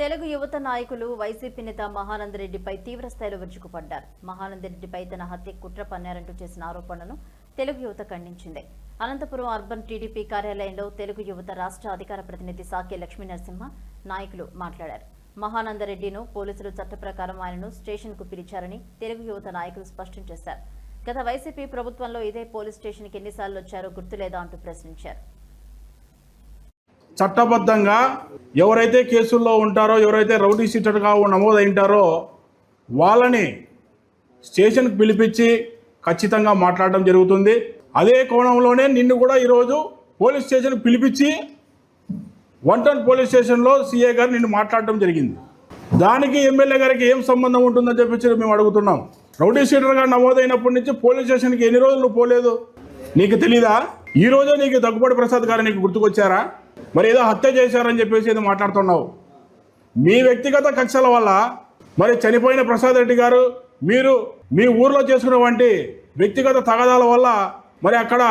తెలుగు యువత నాయకులు వైసీపీ నేత మహానందరెడ్డిపై తీవ్ర స్థాయిలో విరుచుకుపడ్డారు. మహానందరెడ్డిపై తన హత్య కుట్ర పన్నారంటూ చేసిన ఆరోపణలను తెలుగు యువత ఖండించింది. అనంతపురం అర్బన్ టీడీపీ కార్యాలయంలో తెలుగు యువత రాష్ట్ర అధికార ప్రతినిధి సాకే లక్ష్మీ నరసింహ నాయకులు మాట్లాడారు. మహానందరెడ్డిను పోలీసులు చట్ట ప్రకారం ఆయనను స్టేషన్కు పిలిచారని తెలుగు యువత నాయకులు స్పష్టం చేశారు. గత వైసీపీ ప్రభుత్వంలో ఇదే పోలీస్ స్టేషన్కి ఎన్నిసార్లు వచ్చారో గుర్తులేదా అంటూ ప్రశ్నించారు. చట్టబద్ధంగా ఎవరైతే కేసుల్లో ఉంటారో ఎవరైతే రౌడీ షీటర్గా నమోదై ఉంటారో వాళ్ళని స్టేషన్కి పిలిపించి ఖచ్చితంగా మాట్లాడడం జరుగుతుంది. అదే కోణంలోనే నిన్ను కూడా ఈరోజు పోలీస్ స్టేషన్కి పిలిపించి వన్ టౌన్ పోలీస్ స్టేషన్లో సీఏ గారు నిన్ను మాట్లాడడం జరిగింది. దానికి ఎమ్మెల్యే గారికి ఏం సంబంధం ఉంటుందని చెప్పేసి మేము అడుగుతున్నాం. రౌడీ షీటర్గా నమోదైనప్పటి నుంచి పోలీస్ స్టేషన్కి ఎన్ని రోజులు పోలేదు? నీకు తెలీదా? ఈ రోజే నీకు దగ్గుబాటి ప్రసాద్ గారు నీకు గుర్తుకొచ్చారా? మరి ఏదో హత్య చేశారని చెప్పేసి ఏదో మాట్లాడుతున్నావు. మీ వ్యక్తిగత కక్షల వల్ల మరి చనిపోయిన ప్రసాద్ రెడ్డి గారు మీరు మీ ఊర్లో చేసుకున్నటువంటి వ్యక్తిగత తగాదాల వల్ల మరి అక్కడ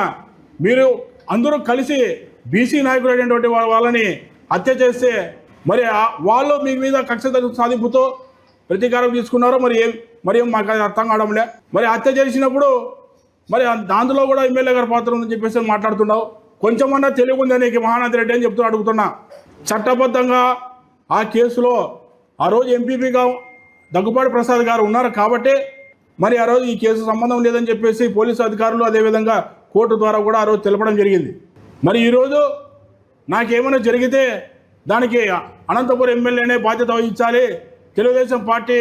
మీరు అందరూ కలిసి బీసీ నాయకులు అయినటువంటి వాళ్ళని హత్య చేస్తే మరి ఆ- వాళ్ళు మీ మీద కక్ష సాధింపుతో ప్రతీకారం తీసుకున్నారో మరి ఏం మరి మాకు అది అర్థం కావడంలే మరి హత్య చేసినప్పుడు మరి దాంట్లో కూడా ఎమ్మెల్యే గారి పాత్ర ఉందని చెప్పేసి మాట్లాడుతున్నావు. కొంచెమన్నా తెలివి ఉందా నీకు మహానంద రెడ్డి అని చెప్తూ అడుగుతున్నా. చట్టబద్ధంగా ఆ కేసులో ఆ రోజు ఎంపీపీగా దగ్గుపాటి ప్రసాద్ గారు ఉన్నారు కాబట్టి మరి ఆ రోజు ఈ కేసు సంబంధం లేదని చెప్పేసి పోలీసు అధికారులు అదేవిధంగా కోర్టు ద్వారా కూడా ఆ రోజు తెలపడం జరిగింది. మరి ఈరోజు నాకేమైనా జరిగితే దానికి అనంతపురం ఎమ్మెల్యేనే బాధ్యత వహించాలి తెలుగుదేశం పార్టీ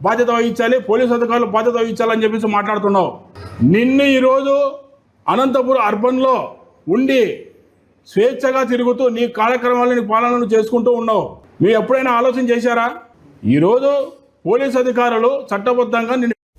బాధ్యత వహించాలి పోలీసు అధికారులు బాధ్యత వహించాలని చెప్పేసి మాట్లాడుతున్నావు. నిన్ను ఈరోజు అనంతపురం అర్బన్లో ఉండి స్వేచ్ఛగా తిరుగుతూ నీ కార్యక్రమాలను నీ పాలనను చేసుకుంటూ ఉన్నావు. మీరు ఎప్పుడైనా ఆలోచన చేశారా? ఈరోజు పోలీస్ అధికారులు చట్టబద్ధంగా నిన్ను